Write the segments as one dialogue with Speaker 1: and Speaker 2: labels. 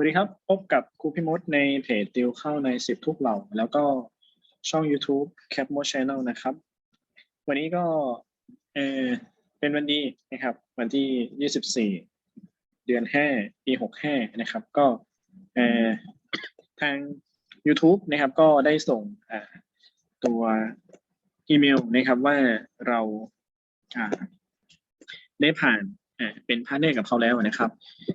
Speaker 1: วัสดีครับ พบกับครูพิมดในเพจติวเข้าในสิบทุกเหล่า แล้วก็ช่อง YouTube Cap m o Channel นะครับ วันนี้ก็เออเป็นวันดีนะครับ วันที่ 24 เดือน 5 ปี 65 นะครับ ก็เออทาง YouTube นะครับ ก็ได้ส่งตัวอีเมลนะครับว่าเราได้ผ่านเป็นพาร์ทเนอร์กับเขาแล้วนะครับ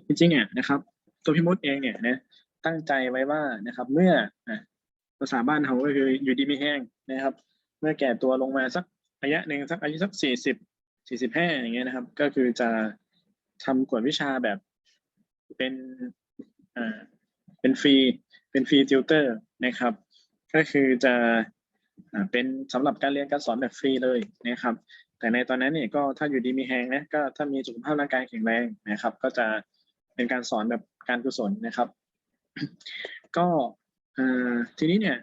Speaker 1: จริงๆเนี่ยนะครับ ตัวพี่มดเองเนี่ยนะตั้งใจไว้ว่านะครับ เมื่อภาษาบ้านเขาก็คืออยู่ดีไม่แห้งนะครับ เมื่อแก่ตัวลงมาสักระยะหนึ่งสักอายุสักสี่สิบสี่สิบห้าอย่างเงี้ยนะครับ ก็คือจะทำกวดวิชาแบบเป็นอ่าเป็นฟรีเป็นฟรีติวเตอร์นะครับ ก็คือจะอ่าเป็นสำหรับการเรียนการสอนแบบฟรีเลยนะครับ แต่ในตอนนั้นเนี่ยก็ถ้าอยู่ดีมีแหงนะก็ถ้ามีสุขภาพร่างกายแข็งแรงนะครับ ก็จะ เป็นการสอนแบบการกุศลนะครับ ก็ทีนี้เนี่ย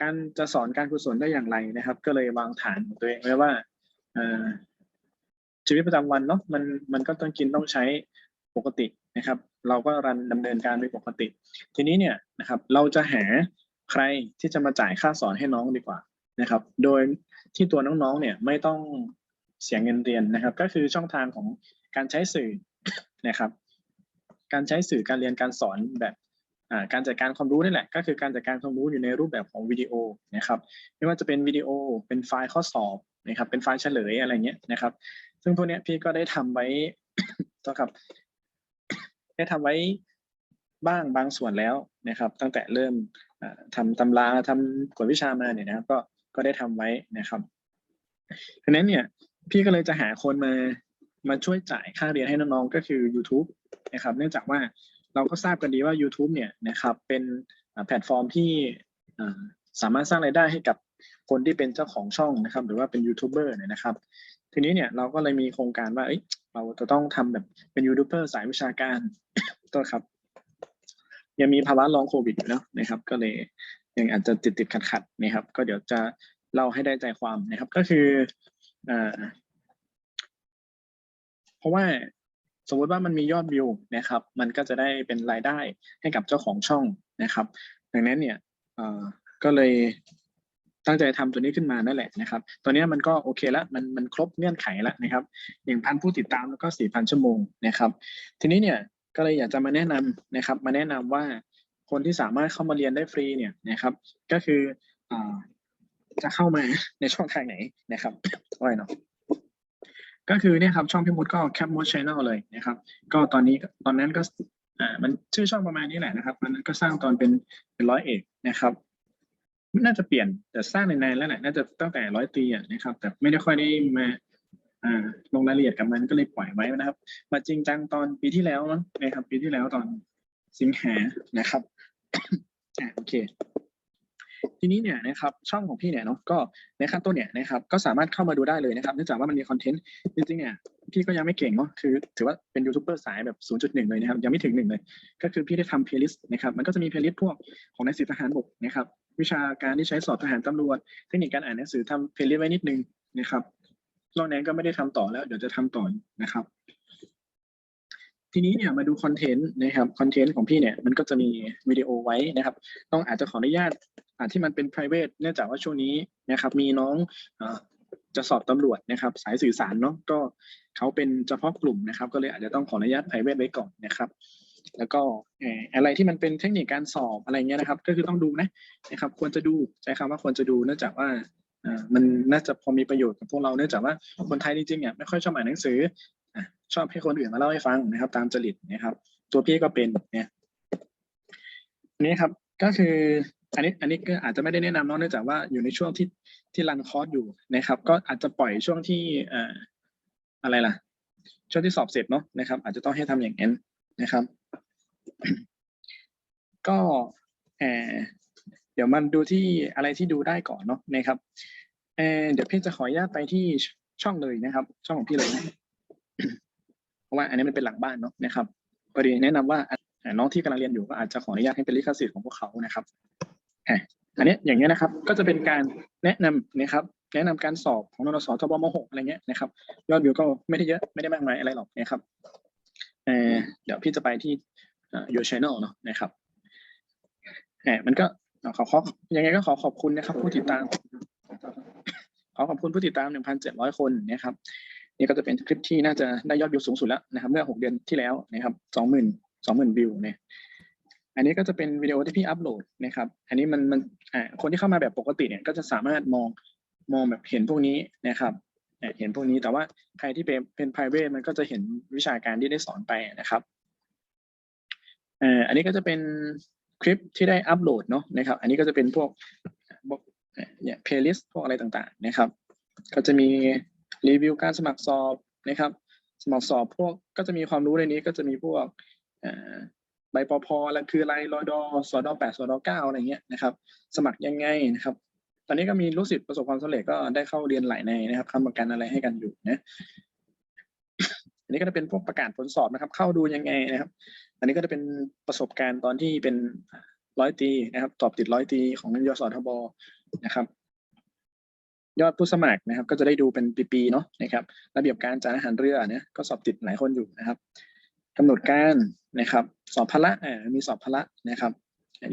Speaker 1: การจะสอนการกุศลได้อย่างไรนะครับ ก็เลยวางฐานของตัวเองไว้ว่าชีวิตประจำวันเนาะมันมันก็ต้องกินต้องใช้ปกตินะครับ เราก็รันดำเนินการไปปกติ ทีนี้เนี่ยนะครับ เราจะหาใครที่จะมาจ่ายค่าสอนให้น้องดีกว่านะครับ โดยที่ตัวน้องๆ เนี่ยไม่ต้องเสียเงินเรียนนะครับ ก็คือช่องทางของการใช้สื่อนะครับ การใช้สื่อการเรียนการสอนแบบการจัดการความรู้นี่แหละก็คือการจัดการความรู้อยู่ในรูปแบบของวิดีโอนะครับไม่ว่าจะเป็นวิดีโอเป็นไฟล์ข้อสอบนะครับเป็นไฟล์เฉลยอะไรเงี้ยนะครับ ซึ่งพวกนี้พี่ก็ได้ทำไว้ต่อครับ ได้ทำไว้บ้างบางส่วนแล้วนะครับ ตั้งแต่เริ่มอ่าทำตำราทำกวดวิชามาเนี่ยนะครับก็ก็ได้ทำไว้นะครับดังนั้นเนี่ยพี่ก็เลยจะหาคนมา มาช่วยจ่ายค่าเรียนให้น้องๆก็คือ YouTube นะครับ เนื่องจากว่าเราก็ทราบกันดีว่า YouTube เนี่ยนะครับเป็นแพลตฟอร์มที่สามารถสร้างรายได้ให้กับคนที่เป็นเจ้าของช่องนะครับ หรือว่าเป็นยูทูบเบอร์เนี่ยนะครับ ทีนี้เนี่ยเราก็เลยมีโครงการว่าเอ้ยเราจะต้องทำแบบเป็นยูทูบเบอร์สายวิชาการตัวครับ ยังมีภาวะลองโควิดอยู่นะนะครับ ก็เลยยังอาจจะติดติดขัดขัดๆนะครับ ก็เดี๋ยวจะเล่าให้ได้ใจความนะครับ ก็คืออ่า เพราะว่าสมมติว่ามันมียอดวิวนะครับ มันก็จะได้เป็นรายได้ให้กับเจ้าของช่องนะครับ ดังนั้นเนี่ยเออก็เลยตั้งใจทำตัวนี้ขึ้นมานั่นแหละนะครับตัวเนี้มันก็โอเคแล้วมันมันครบเงื่อนไขแล้วนะครับหนึ่งพันผู้ติดตามแล้วก็สี่พันชั่วโมงนะครับ ทีนี้เนี่ยก็เลยอยากจะมาแนะนำนะครับ มาแนะนำว่าคนที่สามารถเข้ามาเรียนได้ฟรีเนี่ยนะครับ ก็คืออจะเข้ามาในช่องทางไหนนะครับว่าเนาะ ก็คือเนี่ยครับช่องพี่มดก็แคปมดชแนลเลยนะครับ ก็ตอนนี้ตอนนั้นก็อ่ามันชื่อช่องประมาณนี้แหละนะครับมันก็สร้างตอนเป็นเป็นร้อยเอกนะครับน่าจะเปลี่ยนแต่สร้างในๆแล้วแหละน่าจะตั้งแต่ร้อยตีอะนะครับ แต่ไม่ได้ค่อยได้มาอ่าลงรายละเอียดกับมันก็เลยปล่อยไว้นะครับ มาจริงจังตอนปีที่แล้วมั้งนะครับปีที่แล้วตอนสิงหานะครับอ่าโอเค ทีนี้เนี่ยนะครับช่องของพี่เนี่ยเนาะก็ในขั้นต้นเนี่ยนะครับก็สามารถเข้ามาดูได้เลยนะครับเนื่องจากว่ามันมีคอนเทนต์จริงๆเนี่ยพี่ก็ยังไม่เก่งเนาะคือถือว่าเป็นยูทูบเบอร์สายแบบ 0.1 เลยนะครับยังไม่ถึงหนึ่งเลย ก็คือพี่ได้ทำเพลย์ลิสต์นะครับมันก็จะมีเพลย์ลิสต์พวกของนายสิทหารบกนะครับวิชาการที่ใช้สอบทหารตำรวจ เทคนิคการอ่านหนังสือทำเพลย์ลิสต์ไว้นิดนึงนะครับนอกนั้นก็ไม่ได้ทำต่อแล้วเดี๋ยวจะทำต่อนะครับทีนี้เนี่ยมาดูคอนเทนต์นะครับคอนเทนต์ของพี่เนี่ยมันก็จะมีวิดีโอไว้นะครับ ต้องอาจจะขออนุญาต ที่มันเป็น private เนื่องจากว่าช่วงนี้นะครับมีน้องจะสอบตำรวจนะครับ สายสื่อสารเนาะก็เขาเป็นเฉพาะกลุ่มนะครับ ก็เลยอาจจะต้องขออนุญาต private ไว้ก่อนนะครับ แล้วก็อะไรที่มันเป็นเทคนิคการสอบอะไรเงี้ยนะครับ ก็คือต้องดูนะนะครับ ควรจะดูใช้คำว่าควรจะดูเนื่องจากว่ามันน่าจะพอมีประโยชน์กับพวกเราเนื่องจากว่าคนไทยจริงๆเนี่ยไม่ค่อยชอบอ่านหนังสือชอบให้คนอื่นมาเล่าให้ฟังนะครับ ตามจริตนะครับ ตัวพี่ก็เป็นเนี่ยนี้ครับก็คือ อันนี้อันนี้ก็อาจจะไม่ได้แนะนำเนาะเนื่องจากว่าอยู่ในช่วงที่ที่รันคอร์สอยู่นะครับ ก็อาจจะปล่อยช่วงที่เอ่ออะไรล่ะ ช่วงที่สอบเสร็จเนาะนะครับ อาจจะต้องให้ทำอย่างนั้นนะครับ ก็เออเดี๋ยวมันดูที่อะไรที่ดูได้ก่อนเนาะนะครับเออเดี๋ยวพี่จะขออนุญาตไปที่ช่องเลยนะครับ ช่องของพี่เลยนะเพราะว่าอันนี้มันเป็นหลังบ้านเนาะนะครับพอดีแนะนำว่าอ่าน้องที่กำลังเรียนอยู่ก็อาจจะขออนุญาตให้เป็นลิขสิทธิ์ของพวกเขานะครับ อะอันนี้อย่างเงี้ยนะครับ ก็จะเป็นการแนะนำนะครับ แนะนำการสอบของนนสทบม .6 อะไรเงี้ยนะครับ ยอดวิวก็ไม่ได้เยอะไม่ได้มากมายอะไรหรอกนะครับเออเดี๋ยวพี่จะไปที่ your channel เนาะนะครับแหมมันก็ขอขอยังไงก็ขอขอบคุณนะครับ ผู้ติดตาม ขอขอบคุณผู้ติดตาม 1,700 คนนะครับ นี่ก็จะเป็นคลิปที่น่าจะได้ยอดวิวสูงสุดแล้วนะครับ เมื่อ 6 เดือนที่แล้วนะครับ 20,000 20,000 วิวเนี่ย อันนี้ก็จะเป็นวิดีโอที่พี่อัปโหลดนะครับ อันนี้มันมันคนที่เข้ามาแบบปกติเนี่ยก็จะสามารถมองมองแบบเห็นพวกนี้นะครับเห็นพวกนี้แต่ว่าใครที่เป็นเป็น private มันก็จะเห็นวิชาการที่ได้สอนไปนะครับอ่ออันนี้ก็จะเป็นคลิปที่ได้อัปโหลดเนาะนะครับ อันนี้ก็จะเป็นพวกพวกเอ่อเนี่ย playlist พวกอะไรต่างๆนะครับ ก็จะมีรีวิวการสมัครสอบนะครับ สมัครสอบพวกก็จะมีความรู้ในนี้ก็จะมีพวกอ่อ ใบปพแล้วคืออะไรรอยดอสอดอแปดสอดอเก้าอะไรเงี้ยนะครับ สมัครยังไงนะครับ ตอนนี้ก็มีลูกศิษย์ประสบความสำเร็จก็ได้เข้าเรียนหลายในนะครับคำประกันอะไรให้กันอยู่นะอันนี้ก็จะเป็นพวกประกาศผลสอบนะครับ เข้าดูยังไงนะครับ อันนี้ก็จะเป็นประสบการณ์ตอนที่เป็นร้อยตีนะครับสอบติดร้อยตีของยศทบนะครับ ยอดผู้สมัครนะครับ ก็จะได้ดูเป็นปีๆเนาะนะครับ ระเบียบการจานอาหารเรือเนี่ยก็สอบติดหลายคนอยู่นะครับกำหนดการ นะครับสอบพละอ่ามีสอบพละนะครับ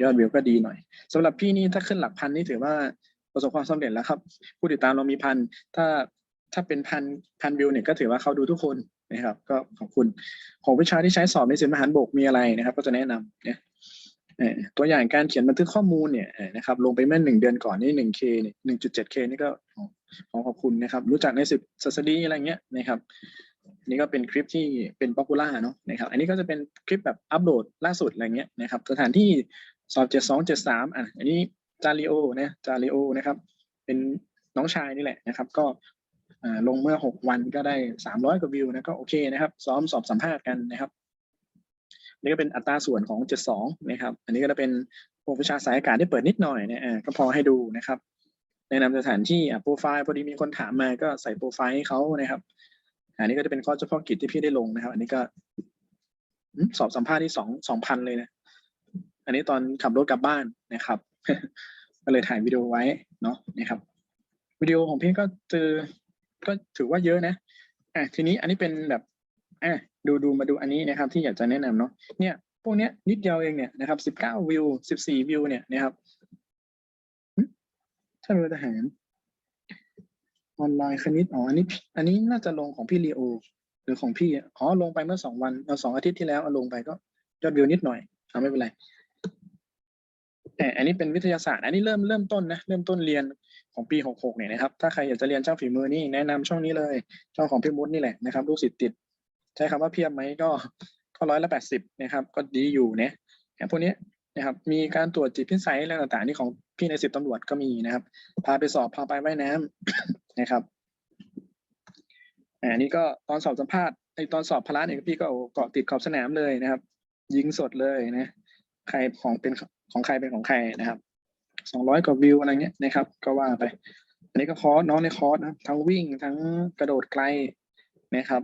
Speaker 1: ยอดวิวก็ดีหน่อยสำหรับพี่นี่ถ้าขึ้นหลักพันนี่ถือว่าประสบความสำเร็จแล้วครับ ผู้ติดตามเรามีพันถ้าถ้าเป็นพันพันวิวเนี่ยก็ถือว่าเขาดูทุกคนนะครับ ก็ขอบคุณของวิชาที่ใช้สอบในศิลปทหารบกมีอะไรนะครับ ก็จะแนะนำเนี่ยตัวอย่างการเขียนบันทึกข้อมูลเนี่ยนะครับลงไปเมื่อหนึ่งเดือนก่อนนี่หนึ่งเคเนี่ยหนึ่งจุดเจ็ดเคนี่ก็ขอขอบคุณนะครับ รู้จักในสิบศาสดีอะไรเงี้ยนะครับ นี่ก็เป็นคลิปที่เป็นป๊อปปูล่าเนาะนะครับ อันนี้ก็จะเป็นคลิปแบบอัปโหลดล่าสุดอะไรเงี้ยนะครับ สถานที่สอบเจ็ดสองเจ็ดสามอะ อันนี้จาริโอนะจาริโอนะครับ เป็นน้องชายนี่แหละนะครับ ก็ลงเมื่อหกวันก็ได้สามร้อยกว่าวิวนะก็โอเคนะครับ ซ้อมสอบสัมภาษณ์กันนะครับนี่ก็เป็นอัตราส่วนของเจ็ดสองนะครับ อันนี้ก็จะเป็นพวกวิชาสายอากาศที่เปิดนิดหน่อยเนี่ยอ่าก็พอให้ดูนะครับแนะนำสถานที่อะโปรไฟล์พอดีมีคนถามมาก็ใส่โปรไฟล์ให้เขานะครับ อันนี้ก็จะเป็นข้อเฉพาะกิจที่พี่ได้ลงนะครับ อันนี้ก็สอบสัมภาษณ์ที่สองสองพันเลยนะ อันนี้ตอนขับรถกลับบ้านนะครับ ก็เลยถ่ายวิดีโอไว้เนาะนะครับ วิดีโอของพี่ก็เจอก็ถือว่าเยอะนะอะทีนี้อันนี้เป็นแบบอะดูดูมาดูอันนี้นะครับ ที่อยากจะแนะนำเนาะเนี่ยพวกเนี้ยนิดเดียวเองเนี่ยนะครับสิบเก้าวิวสิบสี่วิวเนี่ยนะครับหึถ้าเป็นทหาร ออนไลน์คณิตอ๋ออันนี้ อันนี้น่าจะลงของพี่ลีโอหรือของพี่อ๋อลงไปเมื่อสองวันเอาสองอาทิตย์ที่แล้วเอาลงไปก็ยอดวิวนิดหน่อยเอาไม่เป็นไรแต่อันนี้เป็นวิทยาศาสตร์ อันนี้เริ่มเริ่มต้นนะเริ่มต้นเรียนของปีหกหกเนี่ยนะครับ ถ้าใครอยากจะเรียนช่างฝีมือนี่แนะนำช่องนี้เลย ช่องของพี่มุดนี่แหละนะครับลูกศิษย์ติด ใช้คำว่าเพียบไหมก็ก็ร้อยละแปดสิบนะครับ ก็ดีอยู่เนี่ยอย่างพวกนี้นะครับ มีการตรวจจิตพิสัยอะไรต่างๆนี่ของพี่ในสิบตำรวจก็มีนะครับ พาไปสอบพาไปว่ายน้ำ นะครับอ่านี่ก็ตอนสอบสัมภาษณ์ในตอนสอบพละเนี่ยพี่ก็เกาะติดขอบสนามเลยนะครับ ยิงสดเลยนะใครของเป็นของใครเป็นของใครนะครับสองร้อยกว่าวิวอะไรเงี้ยนะครับ ก็ว่าไป อันนี้ก็คอร์สน้องในคอร์สนะครับ ทั้งวิ่งทั้งกระโดดไกลนะครับ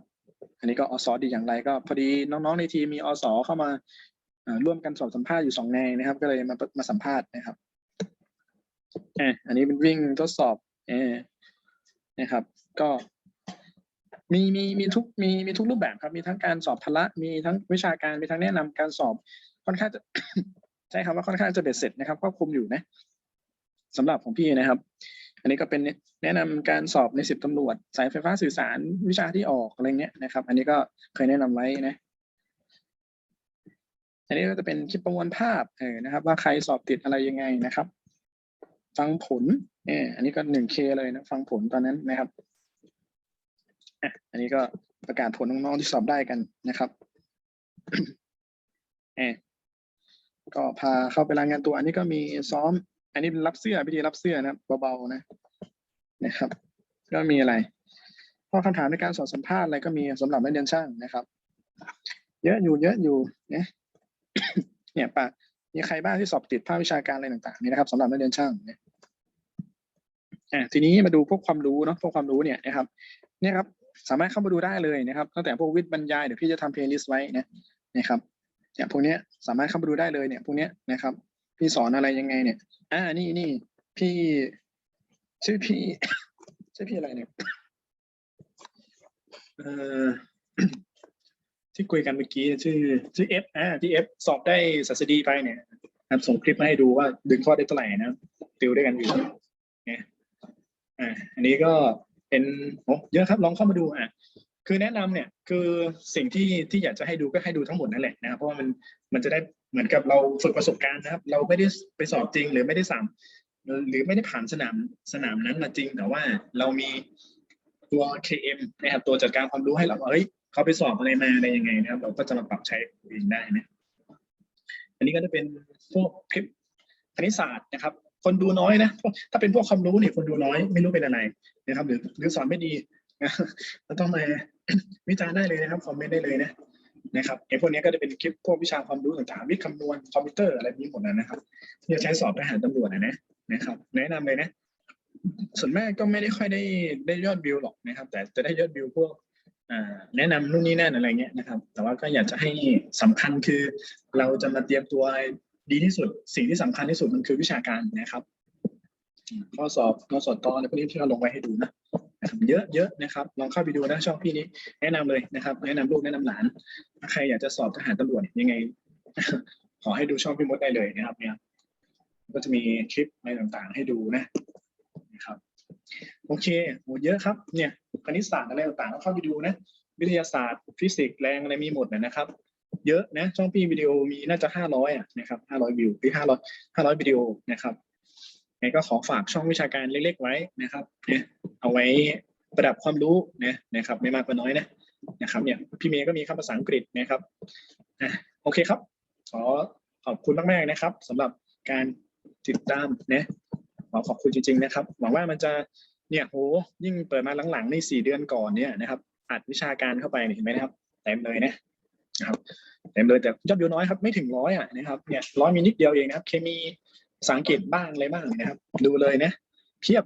Speaker 1: อันนี้ก็อสอดีอย่างไร ก็พอดีน้องๆในทีมมีอสอเข้ามาร่วมกันสอบสัมภาษณ์อยู่สองในนะครับ ก็เลยมามาสัมภาษณ์นะครับอันนี้เป็นวิ่งทดสอบ นะครับ ก็มีมีมีทุกมีมีทุกรูปแบบครับ มีทั้งการสอบพละมีทั้งวิชาการมีทั้งแนะนำการสอบค่อนข้างจะใช้คำว่าค่อนข้างจะเบ็ดเสร็จนะครับครอบคลุมอยู่นะสำหรับของพี่นะครับ อันนี้ก็เป็นแนะนำการสอบในสิบตำรวจ สายไฟฟ้าสื่อสารวิชาที่ออกอะไรเงี้ยนะครับ อันนี้ก็เคยแนะนำไว้นะ อันนี้ก็จะเป็นคลิปประมวลภาพเออนะครับ ว่าใครสอบติดอะไรยังไงนะครับ ฟังผล เอออันนี้ก็หนึ่งเคเลยนะ ฟังผลตอนนั้นนะครับอันนี้ก็ประกาศผลน้องๆที่สอบได้กันนะครับเออก็พาเข้าไปรายงานตัว อันนี้ก็มีซ้อม อันนี้เป็นรับเสื้อพิธีรับเสื้อนะเบาๆนะนะครับ ก็มีอะไรข้อคำถามในการสอบสัมภาษณ์อะไรก็มีสำหรับนักเรียนช่างนะครับ เยอะอยู่เยอะอยู่เนี่ยเนี่ยปะมีใครบ้างที่สอบติดภาควิชาการอะไรต่างๆนี่นะครับสำหรับนักเรียนช่างเนี่ย อะทีนี้มาดูพวกความรู้เนาะพวกความรู้เนี่ยนะครับเนี่ยครับสามารถเข้ามาดูได้เลยนะครับตั้งแต่พวกวิทย์บรรยายเดี๋ยวพี่จะทำเพลย์ลิสต์ไว้นะนะครับเนี่ยพวกเนี้ยสามารถเข้ามาดูได้เลยเนี่ยพวกเนี้ยนะครับ พี่สอนอะไรยังไงเนี่ย อ่านี่นี่พี่ชื่อพี่ชื่อพี่อะไรเนี่ยเอ่อที่คุยกันเมื่อกี้ชื่อชื่อเอฟอ่าที่เอฟสอบได้ศัสดีไปเนี่ยนะครับส่งคลิปมาให้ดูว่าดึงข้อได้เท่าไหร่นะติวด้วยกันอยู่เนี่ย อ่าอันนี้ก็เป็นโอ้เยอะครับลองเข้ามาดูอะคือแนะนำเนี่ยคือสิ่งที่ที่อยากจะให้ดูก็ให้ดูทั้งหมดนั่นแหละนะครับเพราะว่ามันมันจะได้เหมือนกับเราฝึกประสบการณ์นะครับ เราไม่ได้ไปสอบจริงหรือไม่ได้สามหรือไม่ได้ผ่านสนามสนามนั้นมาจริง แต่ว่าเรามีตัว KM นะครับตัวจัดการความรู้ให้เราว่าเฮ้ยเขาไปสอบอะไรมาอะไรยังไงนะครับ เราก็จะมาปรับใช้เองได้นะอันนี้ก็จะเป็นพวกคลิปคณิตศาสตร์นะครับ คนดูน้อยนะ ถ้าเป็นพวกความรู้เนี่ยคนดูน้อยไม่รู้เป็นอะไรนะครับ หรือหรือสอนไม่ดีนะเราต้องมาวิจารณ์ได้เลยนะครับคอมเมนต์ได้เลยนะนะครับไอ้พวกนี้ก็จะเป็นคลิปพวกวิชาความรู้ต่างๆวิทย์คำนวณคอมพิวเตอร์อะไรนี้หมดนะนะครับที่จะใช้สอบทหารตำรวจนะนะนะครับ แนะนำเลยนะ ส่วนมากก็ไม่ได้ค่อยได้ได้ยอดวิวหรอกนะครับ แต่จะได้ยอดวิวพวกแนะนำนู่นนี่นั่นอะไรเงี้ยนะครับ แต่ว่าก็อยากจะให้สำคัญคือเราจะมาเตรียมตัว ดีที่สุด สิ่งที่สำคัญที่สุดมันคือวิชาการนะครับอืมข้อสอบข้อสอบตอนอะไรพวกนี้ที่เราลงไว้ให้ดูนะนะครับเยอะเยอะนะครับลองเข้าไปดูนะช่องพี่นี้ แนะนำเลยนะครับ แนะนำลูกแนะนำหลานถ้าใครอยากจะสอบทหารตำรวจเนี่ยยังไง ขอให้ดูช่องพี่มดได้เลยนะครับ เนี่ย ก็จะมีคลิปอะไรต่างๆ ให้ดูนะนะครับ โอเคโหเยอะครับเนี่ยคณิตศาสตร์อะไรต่างๆก็เข้าไปดูนะ วิทยาศาสตร์ฟิสิกส์แรงอะไรมีหมดนะนะครับ เยอะนะช่องพี่วิดีโอมีน่าจะห้าร้อยอะนะครับห้าร้อยวิวหรือห้าร้อยห้าร้อยวิดีโอนะครับไงก็ขอฝากช่องวิชาการเล็ก ๆ ไว้นะครับเนี่ยเอาไว้ประดับความรู้นะนะครับ ไม่มากก็น้อยนะนะครับเนี่ยพี่เมย์ก็มีคำภาษาอังกฤษนะครับอะโอเคครับ ขอขอบคุณมากๆนะครับสำหรับการติดตามนะขอขอบคุณจริง ๆ นะครับ หวังว่ามันจะเนี่ยโหยิ่งเปิดมาหลังๆในสี่เดือนก่อนเนี่ยนะครับอัดวิชาการเข้าไปเนี่ยเห็นไหมนะครับเต็มเลยนะ นะครับเต็มเลยแต่ยอดวิวน้อยครับไม่ถึงร้อยอะนะครับเนี่ยร้อยมีนิดเดียวเองนะครับ เคมีภาษาอังกฤษบ้างอะไรบ้างนะครับ ดูเลยนะเพียบ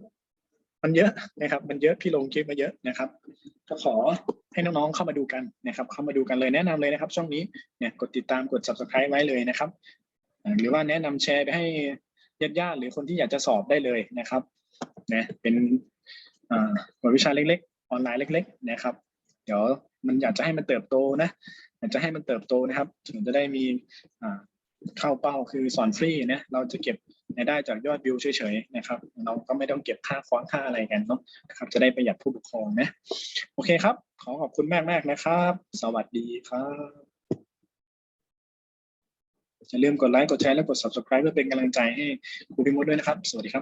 Speaker 1: มันเยอะนะครับ มันเยอะพี่ลงคลิปมาเยอะนะครับ ก็ขอให้น้องๆเข้ามาดูกันนะครับ เข้ามาดูกันเลยแนะนำเลยนะครับ ช่องนี้เนี่ยกดติดตามกด subscribe ไว้เลยนะครับ หรือว่าแนะนำแชร์ไปให้ญาติๆหรือคนที่อยากจะสอบได้เลยนะครับนะเป็นอ่าหน่วยวิชาเล็กๆ ออนไลน์เล็ก ๆ นะครับ เดี๋ยวมันอยากจะให้มันเติบโตนะ อยากจะให้มันเติบโตนะครับถึงจะได้มีเข้าเป้าคือสอนฟรีนะเราจะเก็บรายได้จากยอดวิวเฉยๆนะครับ เราก็ไม่ต้องเก็บค่าคว้างค่าอะไรกันเนาะนะครับ จะได้ประหยัดผู้ปกครองนะ โอเคครับ ขอขอบคุณมากๆนะครับ สวัสดีครับอย่าลืมกดไลค์กดแชร์และกด subscribe เพื่อเป็นกำลังใจให้ครูพิมพ์ด้วยนะครับ สวัสดีครับ